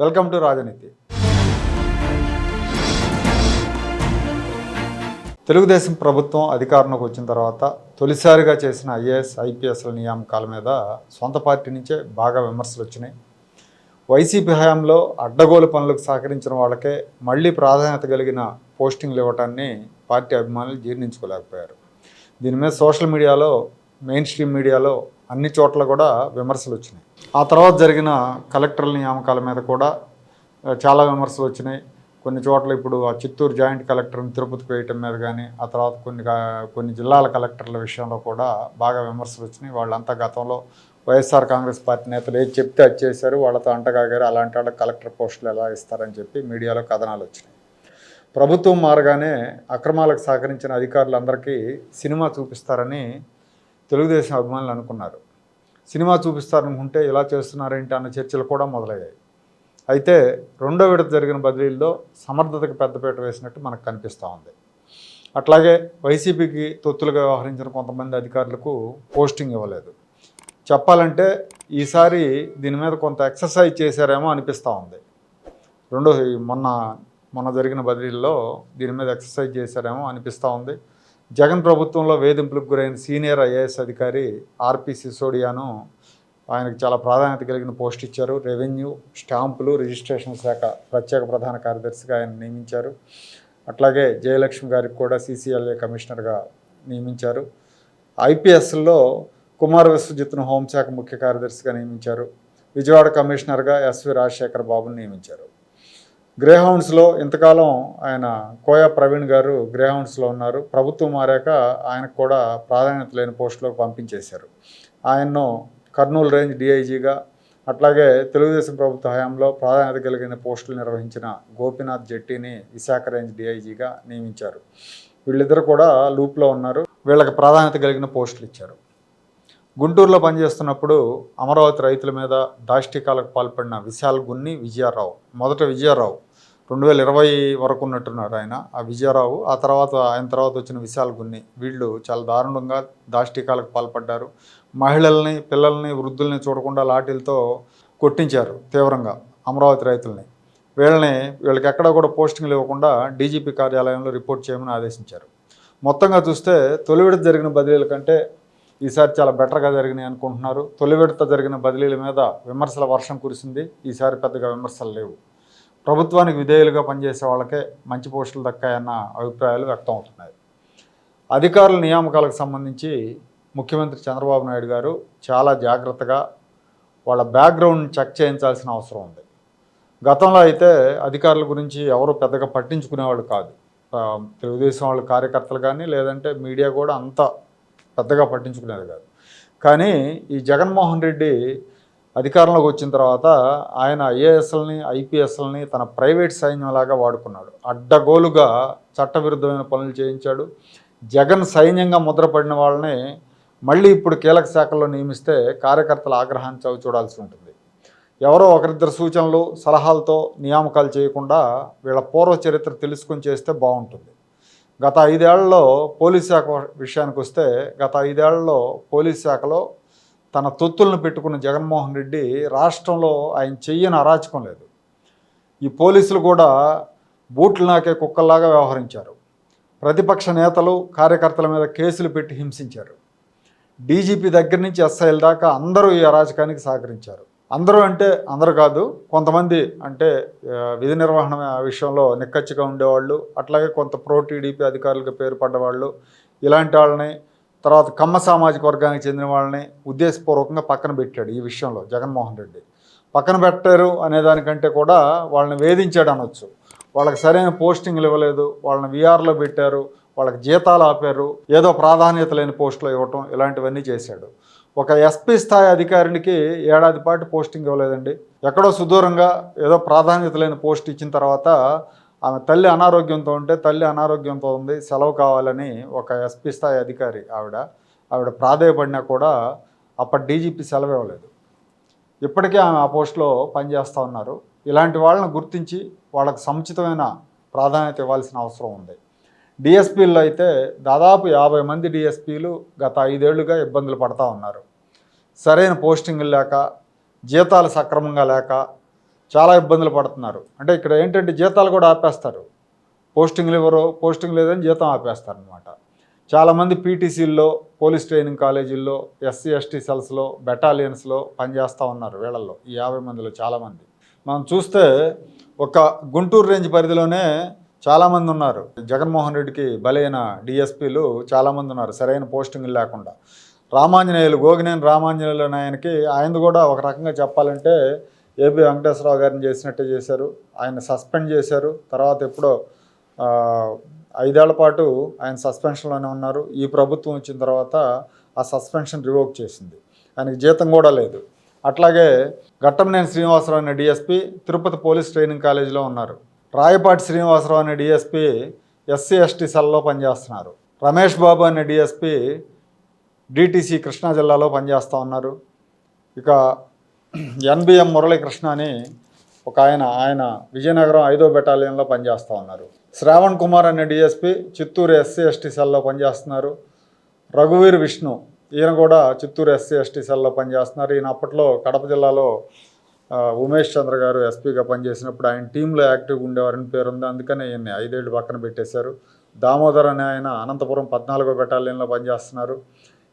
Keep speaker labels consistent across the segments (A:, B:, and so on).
A: Welcome to రాజనీతి. తెలుగుదేశం ప్రభుత్వం అధికారంలోకి వచ్చిన తర్వాత తొలిసారిగా చేసిన ఐఏఎస్ ఐపీఎస్ల నియామకాల మీద సొంత పార్టీ నుంచే బాగా విమర్శలు వచ్చినాయి. వైసీపీ హయాంలో అడ్డగోలు పనులకు సహకరించిన వాళ్ళకే మళ్ళీ ప్రాధాన్యత కలిగిన పోస్టింగ్లు ఇవ్వటాన్ని పార్టీ అభిమానులు జీర్ణించుకోలేకపోయారు. దీని మీద సోషల్ మీడియాలో మెయిన్ స్ట్రీమ్ మీడియాలో అన్ని చోట్ల కూడా విమర్శలు వచ్చినాయి. ఆ తర్వాత జరిగిన కలెక్టర్ల నియామకాల మీద కూడా చాలా విమర్శలు వచ్చినాయి. కొన్ని చోట్ల ఇప్పుడు ఆ చిత్తూరు జాయింట్ కలెక్టర్ని తిరుపతికి వేయటం మీద కానీ ఆ తర్వాత కొన్ని కొన్ని జిల్లాల కలెక్టర్ల విషయంలో కూడా బాగా విమర్శలు వచ్చినాయి. వాళ్ళంతా గతంలో వైఎస్ఆర్ కాంగ్రెస్ పార్టీ నేతలు ఏది చెప్తే అది చేశారు వాళ్ళతో అంటగాగారు అలాంటి వాళ్ళకి కలెక్టర్ పోస్టులు ఎలా ఇస్తారని చెప్పి మీడియాలో కథనాలు వచ్చినాయి. ప్రభుత్వం మారగానే అక్రమాలకు సహకరించిన అధికారులందరికీ సినిమా చూపిస్తారని తెలుగుదేశం అభిమానులు అనుకున్నారు. సినిమా చూపిస్తారనుకుంటే ఇలా చేస్తున్నారేంటి అన్న చర్చలు కూడా మొదలయ్యాయి. అయితే రెండో విడత జరిగిన బదిలీల్లో సమర్థతకు పెద్దపీట వేసినట్టు మనకు కనిపిస్తూ ఉంది. అట్లాగే వైసీపీకి తొత్తులుగా వ్యవహరించిన కొంతమంది అధికారులకు పోస్టింగ్ ఇవ్వలేదు. చెప్పాలంటే ఈసారి దీని మీద కొంత ఎక్సర్సైజ్ చేశారేమో అనిపిస్తూ ఉంది. రెండో మొన్న మొన్న జరిగిన బదిలీల్లో దీని మీద ఎక్సర్సైజ్ చేశారేమో అనిపిస్తూ ఉంది. జగన్ ప్రభుత్వంలో వేధింపులకు గురైన సీనియర్ ఐఏఎస్ అధికారి ఆర్పి సిసోడియాను ఆయనకు చాలా ప్రాధాన్యత కలిగిన పోస్ట్ ఇచ్చారు. రెవెన్యూ స్టాంపులు రిజిస్ట్రేషన్ శాఖ ప్రత్యేక ప్రధాన కార్యదర్శిగా ఆయన నియమించారు. అట్లాగే జయలక్ష్మి గారికి కూడా సీసీఎల్ఏ కమిషనర్గా నియమించారు. ఐపీఎస్లో కుమార్ విశ్వజిత్ను హోంశాఖ ముఖ్య కార్యదర్శిగా నియమించారు. విజయవాడ కమిషనర్గా ఎస్వి రాజశేఖర్ బాబుని నియమించారు. గ్రేహౌండ్స్లో ఇంతకాలం ఆయన కోయా ప్రవీణ్ గారు గ్రేహౌండ్స్లో ఉన్నారు. ప్రభుత్వం మారాక ఆయనకు కూడా ప్రాధాన్యత లేని పోస్టులోకి పంపించేశారు. ఆయన్ను కర్నూలు రేంజ్ డిఐజీగా అట్లాగే తెలుగుదేశం ప్రభుత్వ హయాంలో ప్రాధాన్యత కలిగిన పోస్టులు నిర్వహించిన గోపీనాథ్ జెట్టిని విశాఖ రేంజ్ డిఐజీగా నియమించారు. వీళ్ళిద్దరు కూడా లూప్లో ఉన్నారు. వీళ్ళకి ప్రాధాన్యత కలిగిన పోస్టులు ఇచ్చారు. గుంటూరులో పనిచేస్తున్నప్పుడు అమరావతి రైతుల మీద దాష్టికాలకు పాల్పడిన విశాల్ గున్ని విజయారావు మొదట విజయారావు రెండు వేల ఇరవై వరకు ఉన్నట్టున్నారు ఆయన ఆ విజయారావు. ఆ తర్వాత ఆయన తర్వాత వచ్చిన విశాల్ గున్ని. వీళ్ళు చాలా దారుణంగా దాష్టికాలకు పాల్పడ్డారు. మహిళల్ని పిల్లల్ని వృద్ధుల్ని చూడకుండా లాఠీలతో కొట్టించారు తీవ్రంగా అమరావతి రైతుల్ని. వీళ్ళని వీళ్ళకి ఎక్కడ కూడా పోస్టింగ్లు ఇవ్వకుండా డీజీపీ కార్యాలయంలో రిపోర్ట్ చేయమని ఆదేశించారు. మొత్తంగా చూస్తే తొలి విడత జరిగిన బదిలీల కంటే ఈసారి చాలా బెటర్గా జరిగినాయి అనుకుంటున్నారు. తొలి విడత జరిగిన బదిలీల మీద విమర్శల వర్షం కురిసింది. ఈసారి పెద్దగా విమర్శలు లేవు. ప్రభుత్వానికి విధేయులుగా పనిచేసే వాళ్ళకే మంచి పోస్టులు దక్కాయన్న అభిప్రాయాలు వ్యక్తం అవుతున్నాయి. అధికారుల నియామకాలకు సంబంధించి ముఖ్యమంత్రి చంద్రబాబు నాయుడు గారు చాలా జాగ్రత్తగా వాళ్ళ బ్యాక్గ్రౌండ్ చెక్ చేయించాల్సిన అవసరం ఉంది. గతంలో అయితే అధికారుల గురించి ఎవరు పెద్దగా పట్టించుకునేవాళ్ళు కాదు. తెలుగుదేశం వాళ్ళ కార్యకర్తలు కానీ లేదంటే మీడియా కూడా అంత పెద్దగా పట్టించుకునేది కాదు. కానీ ఈ జగన్మోహన్ రెడ్డి అధికారంలోకి వచ్చిన తర్వాత ఆయన ఐఏఎస్ఎల్ని ఐపీఎస్ఎల్ని తన ప్రైవేట్ సైన్యంలాగా వాడుకున్నాడు. అడ్డగోలుగా చట్టవిరుద్ధమైన పనులు చేయించాడు. జగన్ సైన్యంగా ముద్రపడిన వాళ్ళని మళ్ళీ ఇప్పుడు కీలక శాఖల్లో నియమిస్తే కార్యకర్తల ఆగ్రహాన్ని చవి చూడాల్సి ఉంటుంది. ఎవరో ఒకరిద్దరు సూచనలు సలహాలతో నియామకాలు చేయకుండా వీళ్ళ పూర్వ చరిత్ర తెలుసుకొని చేస్తే బాగుంటుంది. గత ఐదేళ్ళలో పోలీస్ శాఖ విషయానికి వస్తే గత ఐదేళ్ళలో పోలీస్ శాఖలో తన తొత్తులను పెట్టుకున్న జగన్మోహన్ రెడ్డి రాష్ట్రంలో ఆయన చెయ్యని అరాచకం లేదు. ఈ పోలీసులు కూడా బూట్లు నాకే కుక్కల్లాగా వ్యవహరించారు. ప్రతిపక్ష నేతలు కార్యకర్తల మీద కేసులు పెట్టి హింసించారు. డీజీపీ దగ్గర నుంచి ఎస్ఐల దాకా అందరూ ఈ అరాచకానికి సహకరించారు. అందరూ అంటే అందరూ కాదు కొంతమంది అంటే విధి నిర్వహణ విషయంలో నిక్కచ్చిగా ఉండేవాళ్ళు అట్లాగే కొంత ప్రో టీడీపీ అధికారులుగా పేరు పడ్డవాళ్ళు ఇలాంటి వాళ్ళని తర్వాత కమ్మ సామాజిక వర్గానికి చెందిన వాళ్ళని ఉద్దేశపూర్వకంగా పక్కన పెట్టాడు ఈ విషయంలో జగన్మోహన్ రెడ్డి. పక్కన పెట్టారు అనే దానికంటే కూడా వాళ్ళని వేధించాడు అనొచ్చు. వాళ్ళకి సరైన పోస్టింగ్లు ఇవ్వలేదు వాళ్ళని విఆర్లో పెట్టారు వాళ్ళకి జీతాలు ఆపారు ఏదో ప్రాధాన్యత లేని పోస్టులు ఇవ్వటం ఇలాంటివన్నీ చేశాడు. ఒక ఎస్పీ స్థాయి అధికారికి ఏడాది పాటు పోస్టింగ్ ఇవ్వలేదండి. ఎక్కడో సుదూరంగా ఏదో ప్రాధాన్యత లేని పోస్ట్ ఇచ్చిన తర్వాత ఆమె తల్లి అనారోగ్యంతో ఉంటే తల్లి అనారోగ్యంతో ఉంది సెలవు కావాలని ఒక ఎస్పీ స్థాయి అధికారి ఆవిడ ఆవిడ ప్రాధేయపడినా కూడా అప్పటి డీజీపీ సెలవు ఇవ్వలేదు. ఇప్పటికే ఆమె ఆ పోస్ట్లో పనిచేస్తూ ఉన్నారు. ఇలాంటి వాళ్ళని గుర్తించి వాళ్ళకు సముచితమైన ప్రాధాన్యత ఇవ్వాల్సిన అవసరం ఉంది. డిఎస్పీల్లో అయితే దాదాపు యాభై మంది డిఎస్పీలు గత ఐదేళ్ళుగా ఇబ్బందులు పడతా ఉన్నారు. సరైన పోస్టింగులు లేక జీతాలు సక్రమంగా లేక చాలా ఇబ్బందులు పడుతున్నారు. అంటే ఇక్కడ ఏంటంటే జీతాలు కూడా ఆపేస్తారు. పోస్టింగ్లు ఇవ్వరు పోస్టింగ్ లేదని జీతం ఆపేస్తారు అనమాట చాలామంది పీటీసీల్లో పోలీస్ ట్రైనింగ్ కాలేజీల్లో ఎస్సీ ఎస్టీ సెల్స్లో బెటాలియన్స్లో పనిచేస్తూ ఉన్నారు వీళ్ళల్లో ఈ యాభై మందిలో చాలామంది. మనం చూస్తే ఒక గుంటూరు రేంజ్ పరిధిలోనే చాలామంది ఉన్నారు. జగన్మోహన్ రెడ్డికి బలైన డిఎస్పీలు చాలామంది ఉన్నారు సరైన పోస్టింగ్లు లేకుండా. రామాంజనేయులు గోగినేని రామాంజనేయులు ఆయనకి ఆయనది కూడా ఒక రకంగా చెప్పాలంటే ఏబి వెంకటేశ్వరరావు గారిని చేసినట్టే చేశారు. ఆయన సస్పెండ్ చేశారు. తర్వాత ఎప్పుడో ఐదేళ్ళ పాటు ఆయన సస్పెన్షన్లోనే ఉన్నారు. ఈ ప్రభుత్వం వచ్చిన తర్వాత ఆ సస్పెన్షన్ రివోక్ చేసింది. ఆయనకి జీతం కూడా లేదు. అట్లాగే ఘట్టమనేని శ్రీనివాసరావు అనే డిఎస్పి తిరుపతి పోలీస్ ట్రైనింగ్ కాలేజీలో ఉన్నారు. రాయపాటి శ్రీనివాసరావు అనే డిఎస్పి ఎస్సీ ఎస్టీ సెల్లో పనిచేస్తున్నారు. రమేష్ బాబు అనే డిఎస్పి డిటీసీ కృష్ణా జిల్లాలో పనిచేస్తూ ఉన్నారు. ఇక ఎన్బిఎం మురళీకృష్ణ అని ఒక ఆయన ఆయన విజయనగరం ఐదో బెటాలియన్లో పనిచేస్తూ ఉన్నారు. శ్రావణ్ కుమార్ అనే డిఎస్పి చిత్తూరు ఎస్సీ ఎస్టీ సెల్లో పనిచేస్తున్నారు. రఘువీర్ విష్ణు ఈయన కూడా చిత్తూరు ఎస్సీ ఎస్టీ సెల్లో పనిచేస్తున్నారు. ఈయన అప్పట్లో కడప జిల్లాలో ఉమేష్ చంద్ర గారు ఎస్పీగా పనిచేసినప్పుడు ఆయన టీంలో యాక్టివ్గా ఉండేవారని పేరుంది. అందుకనే ఈయన్ని ఐదేళ్ళు పక్కన పెట్టేశారు. దామోదర్ అనే ఆయన అనంతపురం పద్నాలుగో బెటాలియన్లో పనిచేస్తున్నారు.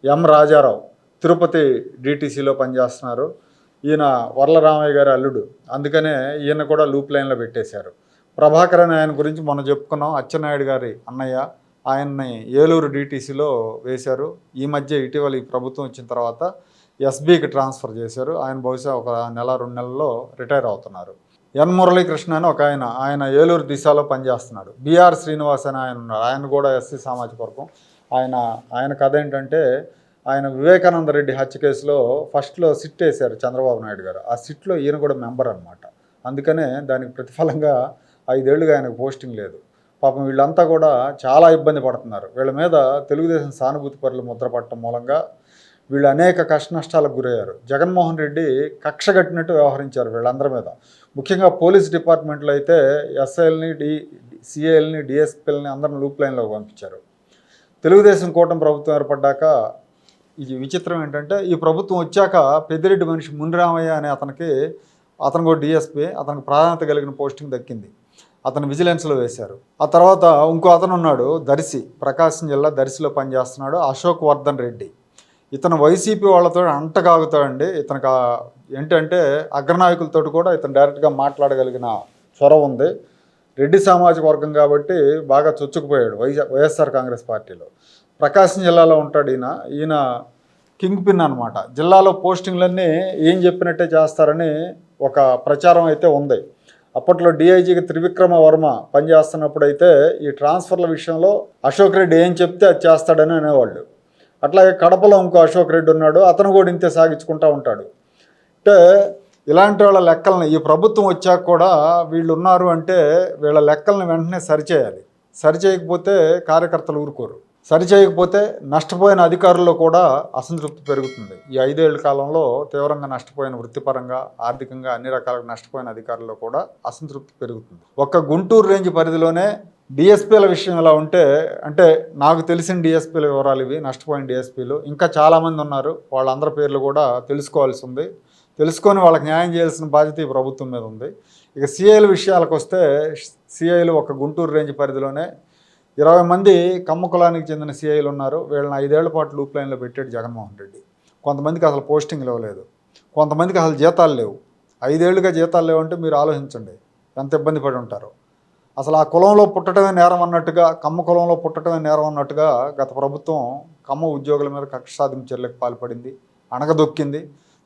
A: ఎం రాజారావు తిరుపతి డిటీసీలో పనిచేస్తున్నారు. ఈయన వర్లరామయ్య గారి అల్లుడు. అందుకనే ఈయన కూడా లూప్ లైన్లో పెట్టేశారు. ప్రభాకర్ అనే ఆయన గురించి మనం చెప్పుకున్నాం. అచ్చెన్నాయుడు గారి అన్నయ్య ఆయన్ని ఏలూరు డిటీసీలో వేశారు. ఈ మధ్య ఇటీవల ఈ ప్రభుత్వం వచ్చిన తర్వాత ఎస్బీకి ట్రాన్స్ఫర్ చేశారు. ఆయన బహుశా ఒక నెల రెండు నెలల్లో రిటైర్ అవుతున్నారు. ఎన్ మురళీకృష్ణ అని ఒక ఆయన ఆయన ఏలూరు దిశలో పనిచేస్తున్నాడు. బీఆర్ శ్రీనివాస్ అని ఆయన ఉన్నారు. ఆయన కూడా ఎస్సీ సామాజిక వర్గం. ఆయన ఆయన కథ ఏంటంటే ఆయన వివేకానంద రెడ్డి హత్య కేసులో ఫస్ట్లో సిట్ వేశారు చంద్రబాబు నాయుడు గారు. ఆ సిట్లో ఈయన కూడా మెంబర్ అనమాట అందుకనే దానికి ప్రతిఫలంగా ఐదేళ్ళుగా ఆయనకు పోస్టింగ్ లేదు. పాపం వీళ్ళంతా కూడా చాలా ఇబ్బంది పడుతున్నారు. వీళ్ళ మీద తెలుగుదేశం సానుభూతి పరులు ముద్రపట్టడం మూలంగా వీళ్ళు అనేక కష్ట నష్టాలకు గురయ్యారు. జగన్మోహన్ రెడ్డి కక్ష కట్టినట్టు వ్యవహరించారు వీళ్ళందరి మీద. ముఖ్యంగా పోలీస్ డిపార్ట్మెంట్లో అయితే ఎస్ఐఎల్ని డి సిఏఎల్ని డిఎస్పీలని అందరిని లూప్ లైన్లోకి పంపించారు. తెలుగుదేశం కూటమి ప్రభుత్వం ఏర్పడ్డాక ఇది విచిత్రం ఏంటంటే ఈ ప్రభుత్వం వచ్చాక పెద్దిరెడ్డి మనిషి మునిరామయ్య అనే అతనికి అతను కూడా డిఎస్పీ అతనికి ప్రాధాన్యత కలిగిన పోస్టింగ్ దక్కింది. అతను విజిలెన్స్లో వేశారు. ఆ తర్వాత ఇంకో అతను ఉన్నాడు దర్శి ప్రకాశం జిల్లా దర్శిలో పనిచేస్తున్నాడు అశోక్ వర్ధన్ రెడ్డి. ఇతను వైసీపీ వాళ్ళతో అంటగాగుతాడండి ఇతనికి ఏంటంటే అగ్రనాయకులతో కూడా ఇతను డైరెక్ట్గా మాట్లాడగలిగిన చొరవ ఉంది. రెడ్డి సామాజిక వర్గం కాబట్టి బాగా చొచ్చుకుపోయాడు వైఎస్ వైఎస్ఆర్ కాంగ్రెస్ పార్టీలో. ప్రకాశం జిల్లాలో ఉంటాడు ఈయన. ఈయన కింగ్ పిన్ అనమాట జిల్లాలో పోస్టింగ్లన్నీ ఏం చెప్పినట్టే చేస్తారని ఒక ప్రచారం అయితే ఉంది. అప్పట్లో డిఐజీకి త్రివిక్రమ వర్మ పనిచేస్తున్నప్పుడు అయితే ఈ ట్రాన్స్ఫర్ల విషయంలో అశోక్ రెడ్డి ఏం చెప్తే అది చేస్తాడని అనేవాళ్ళు. అట్లాగే కడపలో ఇంకో అశోక్ రెడ్డి ఉన్నాడు. అతను కూడా ఇంతే సాగించుకుంటూ ఉంటాడు. అంటే ఇలాంటి వాళ్ళ లెక్కలని ఈ ప్రభుత్వం వచ్చాక కూడా వీళ్ళు ఉన్నారు అంటే వీళ్ళ లెక్కలను వెంటనే సరిచేయాలి. సరిచేయకపోతే కార్యకర్తలు ఊరుకోరు. సరిచేయకపోతే నష్టపోయిన అధికారుల్లో కూడా అసంతృప్తి పెరుగుతుంది. ఈ ఐదేళ్ళ కాలంలో తీవ్రంగా నష్టపోయిన వృత్తిపరంగా ఆర్థికంగా అన్ని రకాలుగా నష్టపోయిన అధికారుల్లో కూడా అసంతృప్తి పెరుగుతుంది. ఒక్క గుంటూరు రేంజ్ పరిధిలోనే డిఎస్పీల విషయం ఎలా ఉంటే అంటే నాకు తెలిసిన డిఎస్పీల వివరాలు ఇవి నష్టపోయిన డిఎస్పీలు. ఇంకా చాలామంది ఉన్నారు వాళ్ళందరి పేర్లు కూడా తెలుసుకోవాల్సి ఉంది. తెలుసుకొని వాళ్ళకి న్యాయం చేయాల్సిన బాధ్యత ఈ ప్రభుత్వం మీద ఉంది. ఇక సిఐల విషయాలకు వస్తే సిఐలు ఒక గుంటూరు రేంజ్ పరిధిలోనే ఇరవై మంది కమ్మ కులానికి చెందిన సిఐలు ఉన్నారు. వీళ్ళని ఐదేళ్ళ పాటు లూప్ లైన్లో పెట్టాడు జగన్మోహన్ రెడ్డి. కొంతమందికి అసలు పోస్టింగ్ ఇవ్వలేదు కొంతమందికి అసలు జీతాలు లేవు. ఐదేళ్ళుగా జీతాలు లేవంటే మీరు ఆలోచించండి. ఎంత ఇబ్బంది పడి ఉంటారు? అసలు ఆ కులంలో పుట్టడమే నేరం అన్నట్టుగా కమ్మ కులంలో పుట్టడమే నేరం అన్నట్టుగా గత ప్రభుత్వం కమ్మ ఉద్యోగుల మీద కక్ష సాధింపు చర్యలకు పాల్పడింది అణగదొక్కింది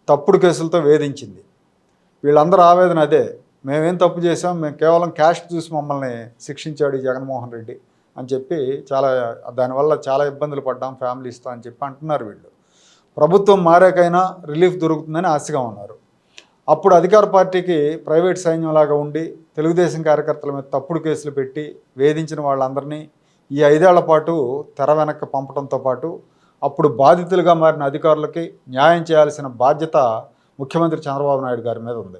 A: తప్పుడు కేసులతో వేధించింది. వీళ్ళందరూ ఆవేదన అదే. మేమేం తప్పు చేసాం మేము కేవలం క్యాష్ చూసి మమ్మల్ని శిక్షించాడు జగన్మోహన్ రెడ్డి. అని చెప్పి చాలా దానివల్ల చాలా ఇబ్బందులు పడ్డాం ఫ్యామిలీస్తో అని చెప్పి అంటున్నారు వీళ్ళు. ప్రభుత్వం మారాకైనా రిలీఫ్ దొరుకుతుందని ఆశగా ఉన్నారు. అప్పుడు అధికార పార్టీకి ప్రైవేట్ సైన్యంలాగా ఉండి తెలుగుదేశం కార్యకర్తల మీద తప్పుడు కేసులు పెట్టి వేధించిన వాళ్ళందరినీ ఈ ఐదేళ్ళ పాటు తెర వెనక్కి పంపడంతో పాటు అప్పుడు బాధితులుగా మారిన అధికారులకి న్యాయం చేయాల్సిన బాధ్యత ముఖ్యమంత్రి చంద్రబాబు నాయుడు గారి మీద ఉంది.